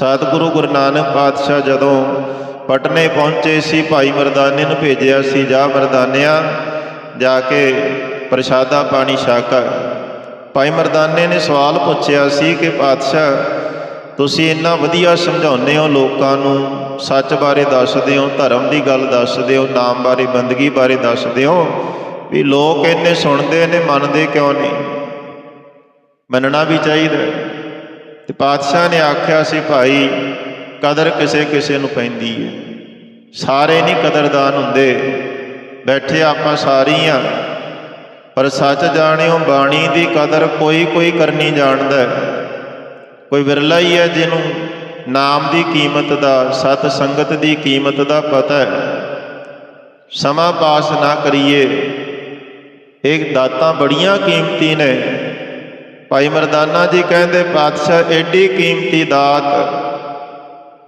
ਸਤਿਗੁਰੂ ਗੁਰੂ ਨਾਨਕ ਪਾਤਸ਼ਾਹ ਜਦੋਂ ਪਟਨੇ ਪਹੁੰਚੇ ਸੀ, ਭਾਈ ਮਰਦਾਨੇ ਨੂੰ ਭੇਜਿਆ ਸੀ, ਜਾ ਮਰਦਾਨਿਆ ਜਾ ਕੇ ਪ੍ਰਸ਼ਾਦਾ ਪਾਣੀ ਛਾਕਾ। ਭਾਈ ਮਰਦਾਨੇ ਨੇ ਸਵਾਲ ਪੁੱਛਿਆ ਸੀ ਕਿ, ਪਾਤਸ਼ਾਹ, ਤੁਸੀਂ ਇੰਨਾ ਵਧੀਆ ਸਮਝਾਉਂਦੇ ਹੋ ਲੋਕਾਂ ਨੂੰ, ਸੱਚ ਬਾਰੇ ਦੱਸਦੇ ਹੋ, ਧਰਮ ਦੀ ਗੱਲ ਦੱਸਦੇ ਹੋ, ਨਾਮ ਬਾਰੇ, ਬੰਦਗੀ ਬਾਰੇ ਦੱਸਦੇ ਹੋ, ਵੀ ਲੋਕ ਇੰਨੇ ਸੁਣਦੇ ਨੇ, ਮੰਨਦੇ ਕਿਉਂ ਨਹੀਂ? ਮੰਨਣਾ ਵੀ ਚਾਹੀਦਾ ਤੇ ਪਾਤਸ਼ਾਹ ਨੇ ਆਖਿਆ ਸੀ, ਭਾਈ, ਕਦਰ ਕਿਸੇ ਕਿਸੇ ਨੂੰ ਪੈਂਦੀ ਹੈ ਸਾਰੇ ਨਹੀਂ ਕਦਰਦਾਨ ਹੁੰਦੇ। ਬੈਠੇ ਆਪਾਂ ਸਾਰੀਆਂ ਪਰ ਸੱਚ ਜਾਣਿਓ, ਬਾਣੀ ਦੀ ਕਦਰ ਕੋਈ ਕੋਈ ਕਰਨੀ ਜਾਣਦਾ ਹੈ ਕੋਈ ਵਿਰਲਾ ਹੀ ਹੈ ਜਿਹਨੂੰ ਨਾਮ ਦੀ ਕੀਮਤ ਦਾ, ਸਤ ਸੰਗਤ ਦੀ ਕੀਮਤ ਦਾ ਪਤਾ ਹੈ ਸਮਾਂ ਪਾਸ ਨਾ ਕਰੀਏ। ਇਹ ਦਾਤਾਂ ਬੜੀਆਂ ਕੀਮਤੀ ਨੇ। ਭਾਈ ਮਰਦਾਨਾ ਜੀ ਕਹਿੰਦੇ ਪਾਤਸ਼ਾਹ ਐਡੀ ਕੀਮਤੀ ਦਾਤ।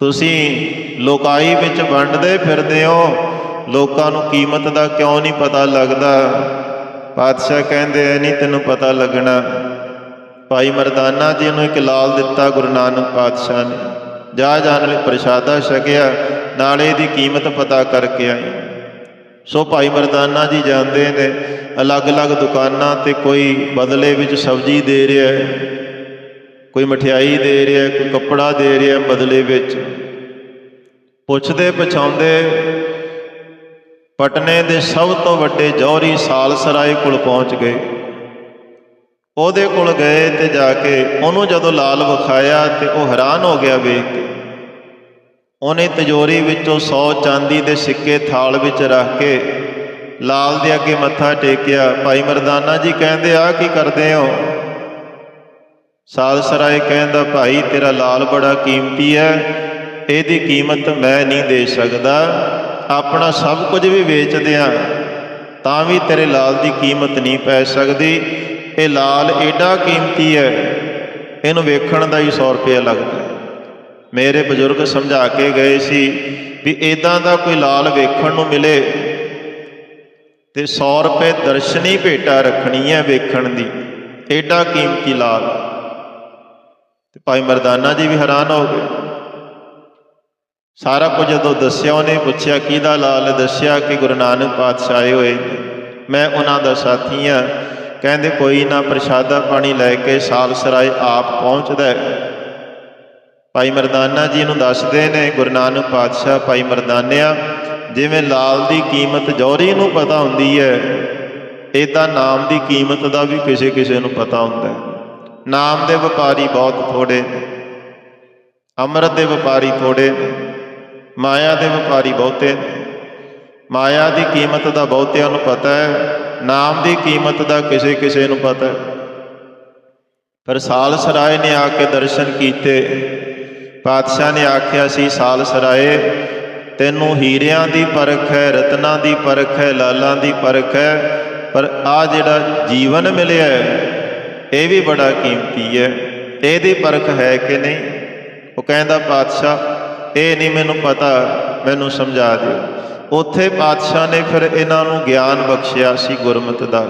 ਤੁਸੀਂ ਲੋਕਾਈ ਵਿੱਚ ਵੰਡਦੇ ਫਿਰਦੇ ਹੋ। ਲੋਕਾਂ ਨੂੰ ਕੀਮਤ ਦਾ ਕਿਉਂ ਨਹੀਂ ਪਤਾ ਲੱਗਦਾ? ਪਾਤਸ਼ਾਹ ਕਹਿੰਦੇ ਐ ਨਹੀਂ ਤੈਨੂੰ ਪਤਾ ਲੱਗਣਾ। ਭਾਈ ਮਰਦਾਨਾ ਜੀ ਨੂੰ ਇੱਕ ਲਾਲ ਦਿੱਤਾ ਗੁਰੂ ਨਾਨਕ ਪਾਤਸ਼ਾਹ ਨੇ। ਜਾ ਜਾਣ ਲਈ ਪ੍ਰਸ਼ਾਦਾ ਛਕਿਆ, ਨਾਲੇ ਦੀ ਕੀਮਤ ਪਤਾ ਕਰਕੇ ਆਏ। ਸੋ ਭਾਈ ਮਰਦਾਨਾ ਜੀ ਜਾਂਦੇ ਨੇ, ਅਲੱਗ-ਅਲੱਗ ਦੁਕਾਨਾਂ ਤੇ ਕੋਈ ਬਦਲੇ ਵਿੱਚ ਸਬਜ਼ੀ ਦੇ ਰਿਹਾ ਹੈ, ਕੋਈ ਮਠਿਆਈ ਦੇ ਰਿਹਾ ਕੋਈ ਕੱਪੜਾ ਦੇ ਰਿਹਾ ਬਦਲੇ ਵਿੱਚ। ਪੁੱਛਦੇ ਪਛਾਉਂਦੇ ਪਟਨੇ ਦੇ ਸਭ ਤੋਂ ਵੱਡੇ ਜੌਹਰੀ ਸਾਲਸਰਾਏ ਕੋਲ ਪਹੁੰਚ ਗਏ। ਉਹਦੇ ਕੋਲ ਗਏ ਤੇ ਜਾ ਕੇ ਉਹਨੂੰ ਜਦੋਂ ਲਾਲ ਵਿਖਾਇਆ ਤੇ ਉਹ ਹੈਰਾਨ ਹੋ ਗਿਆ ਵੇਖ ਕੇ। ਉਹਨੇ ਤਿਜੋਰੀ ਵਿੱਚੋਂ 100 ਚਾਂਦੀ ਦੇ ਸਿੱਕੇ ਥਾਲ ਵਿੱਚ ਰੱਖ ਕੇ ਲਾਲ ਦੇ ਅੱਗੇ ਮੱਥਾ ਟੇਕਿਆ। ਭਾਈ ਮਰਦਾਨਾ ਜੀ ਕਹਿੰਦੇ ਆ ਕੀ ਕਰਦੇ ਹੋ? ਸਾਲਸਰਾਏ ਕਹਿੰਦਾ, ਭਾਈ, ਤੇਰਾ ਲਾਲ ਬੜਾ ਕੀਮਤੀ ਹੈ। ਇਹਦੀ ਕੀਮਤ ਮੈਂ ਨਹੀਂ ਦੇ ਸਕਦਾ। ਆਪਣਾ ਸਭ ਕੁਝ ਵੀ ਵੇਚ ਦਿਆਂ, ਤਾਂ ਵੀ ਤੇਰੇ ਲਾਲ ਦੀ ਕੀਮਤ ਨਹੀਂ ਪੈ ਸਕਦੀ। ਇਹ ਲਾਲ ਏਡਾ ਕੀਮਤੀ ਹੈ। ਇਹਨੂੰ ਵੇਖਣ ਦਾ ਹੀ 100 ਰੁਪਏ ਲੱਗਦਾ। ਮੇਰੇ ਬਜ਼ੁਰਗ ਸਮਝਾ ਕੇ ਗਏ ਸੀ ਵੀ ਇਦਾਂ ਦਾ ਕੋਈ ਲਾਲ ਵੇਖਣ ਨੂੰ ਮਿਲੇ ਤੇ 100 ਰੁਪਏ ਦਰਸ਼ਨੀ ਭੇਟਾ ਰੱਖਣੀ ਹੈ ਵੇਖਣ ਦੀ, ਏਡਾ ਕੀਮਤੀ ਲਾਲ। ਤੇ ਭਾਈ ਮਰਦਾਨਾ ਜੀ ਵੀ ਹੈਰਾਨ ਹੋ ਗਏ। ਸਾਰਾ ਕੁਝ ਜਦੋਂ ਦੱਸਿਆ, ਉਹਨੇ ਪੁੱਛਿਆ, ਕਿਹਦਾ ਲਾਲ? ਦੱਸਿਆ ਕਿ ਗੁਰੂ ਨਾਨਕ ਪਾਤਸ਼ਾਹ ਹੋਏ ਮੈਂ ਉਹਨਾਂ ਦਾ ਸਾਥੀ ਆ ਕਹਿੰਦੇ, ਕੋਈ ਨਾ, ਪ੍ਰਸ਼ਾਦਾ ਪਾਣੀ ਲੈ ਕੇ ਸਾਲਸਰਾਏ ਆਪ ਪਹੁੰਚਦਾ ਹੈ। ਭਾਈ ਮਰਦਾਨਾ ਜੀ ਨੂੰ ਦੱਸਦੇ ਨੇ, ਗੁਰੂ ਨਾਨਕ ਪਾਤਸ਼ਾਹ ਭਾਈ ਮਰਦਾਨਿਆ, ਜਿਵੇਂ ਲਾਲ ਦੀ ਕੀਮਤ ਜੌਹਰੀ ਨੂੰ ਪਤਾ ਹੁੰਦੀ ਹੈ ਇਦਾਂ ਨਾਮ ਦੀ ਕੀਮਤ ਦਾ ਵੀ ਕਿਸੇ ਕਿਸੇ ਨੂੰ ਪਤਾ ਹੁੰਦਾ ਹੈ। ਨਾਮ ਦੇ ਵਪਾਰੀ ਬਹੁਤ ਥੋੜੇ ਨੇ, ਅੰਮ੍ਰਿਤ ਦੇ ਵਪਾਰੀ ਥੋੜੇ ਨੇ, ਮਾਇਆ ਦੇ ਵਪਾਰੀ ਬਹੁਤੇ ਨੇ। ਮਾਇਆ ਦੀ ਕੀਮਤ ਦਾ ਬਹੁਤਿਆਂ ਨੂੰ ਪਤਾ ਹੈ, ਨਾਮ ਦੀ ਕੀਮਤ ਦਾ ਕਿਸੇ ਕਿਸੇ ਨੂੰ ਪਤਾ ਹੈ। ਪਰ ਸਾਲਸਰਾਏ ਨੇ ਆ ਕੇ ਦਰਸ਼ਨ ਕੀਤੇ ਪਾਤਸ਼ਾਹ ਨੇ ਆਖਿਆ ਸੀ, ਸਾਲ ਸਰਾਏ, ਤੈਨੂੰ ਹੀਰਿਆਂ ਦੀ ਪਰਖ ਹੈ, ਰਤਨਾਂ ਦੀ ਪਰਖ ਹੈ, ਲਾਲਾਂ ਦੀ ਪਰਖ ਹੈ, ਪਰ ਆ ਜਿਹੜਾ ਜੀਵਨ ਮਿਲਿਆ ਇਹ ਵੀ ਬੜਾ ਕੀਮਤੀ ਹੈ। ਇਹਦੀ ਪਰਖ ਹੈ ਕਿ ਨਹੀਂ? ਉਹ ਕਹਿੰਦਾ, ਪਾਤਸ਼ਾਹ, ਇਹ ਨਹੀਂ ਮੈਨੂੰ ਪਤਾ, ਮੈਨੂੰ ਸਮਝਾ ਦਿਓ। ਉੱਥੇ ਪਾਤਸ਼ਾਹ ਨੇ ਫਿਰ ਇਹਨਾਂ ਨੂੰ ਗਿਆਨ ਬਖਸ਼ਿਆ ਸੀ ਗੁਰਮਤਿ ਦਾ।